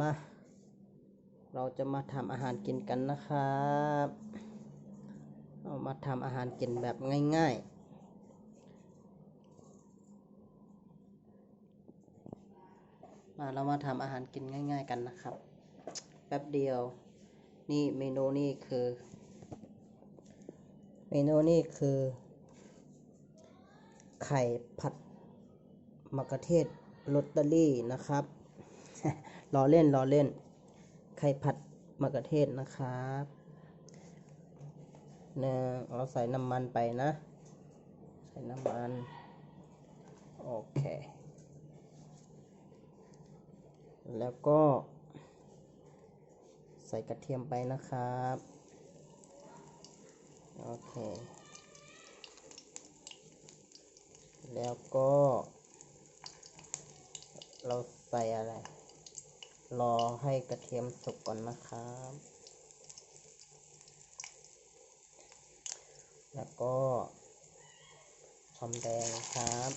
มา เราจะมาทำอาหารกินกันนะครับเอามาทำอาหารกินแบบง่ายๆ มาเรามาทำอาหารกินง่าย ๆ กันนะครับ แป๊บเดียว นี่เมนูนี่คือ เมนูนี่คือ ไข่ผัดมะเขือเทศลอตเตอรี่นะครับ ล้อเล่นล้อเล่น ไข่ผัดมะเขือเทศนะครับหนึ่งเราใส่น้ำมันไปนะ ใส่น้ำมัน โอเค แล้วก็ ใส่กระเทียมไปนะครับ โอเค แล้วก็ เราใส่อะไร รอให้กระเทียมสุกก่อนนะครับ แล้วก็หอมแดงครับ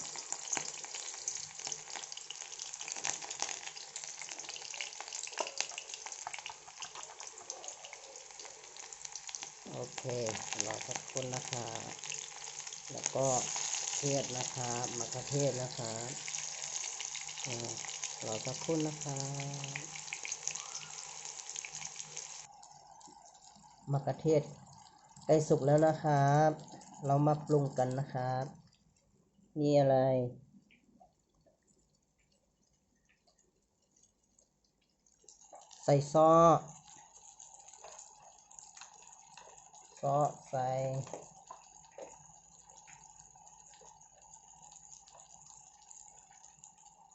โอเค รอสักครู่นะครับ แล้วก็เทศนะครับมะเขือเทศนะครับอืม รอสักครู่นะครับมะเขือเทศใกล้สุกแล้วนะครับ เรามาปรุงกันนะครับ นี่อะไร ใส่ซอสซอสใส่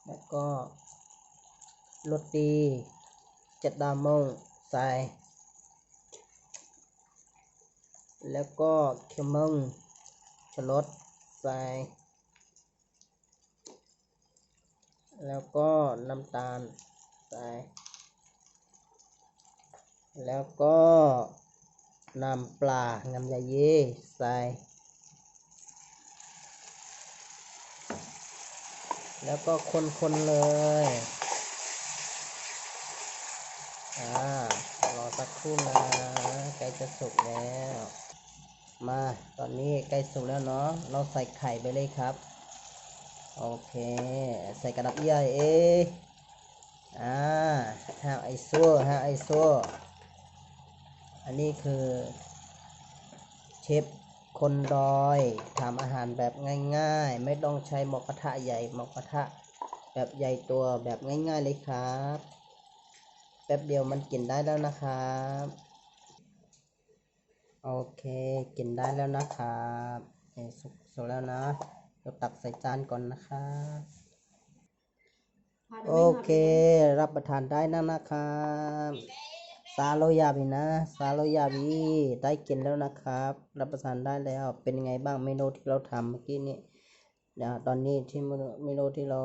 แล้วก็ รตีจ็ดดามงใส่แล้วก็เคมงชลดใส่แล้วก็น้ำตาลใส่แล้วก็น้ำปลานำยาเย่ใส่แล้วก็คนๆเลย อ่ารอสักครู่นะใกล้จะสุกแล้ว มาตอนนี้ใกล้สุกแล้วเนาะเราใส่ไข่ไปเลยครับ โอเค ใส่กระดับใหญ่เออ่าห้าไอซัวห้าไอซัวอันนี้คือเชฟคนดอยทำอาหารแบบง่ายๆ ไม่ต้องใช้หมอกกระทะใหญ่หมอกกระทะแบบใหญ่ตัวแบบง่ายๆเลยครับ แป๊บเดียวมันกินได้แล้วนะครับ โอเคกินได้แล้วนะครับเอสุกสุกแล้วนะเราตักใส่จานก่อนนะครับโอเค รับประทานได้นะนะครับซาโลยาบีนะซาโลยาบีได้กินแล้วนะครับ รับประทานได้แล้วเป็นไงบ้างเมนูที่เราทำเมื่อกี้นี้ ตอนนี้ที่เมนูเมนูที่เรา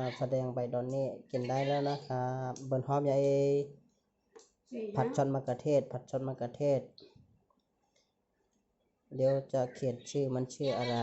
าแสดงไปตอนนี้กินได้แล้วนะครับเบิร์นฮอมใหญ่ผัดชอนมะกะเทศ ผัดชอนมะกะเทศเดี๋ยวจะเขียนชื่อมันชื่ออะไร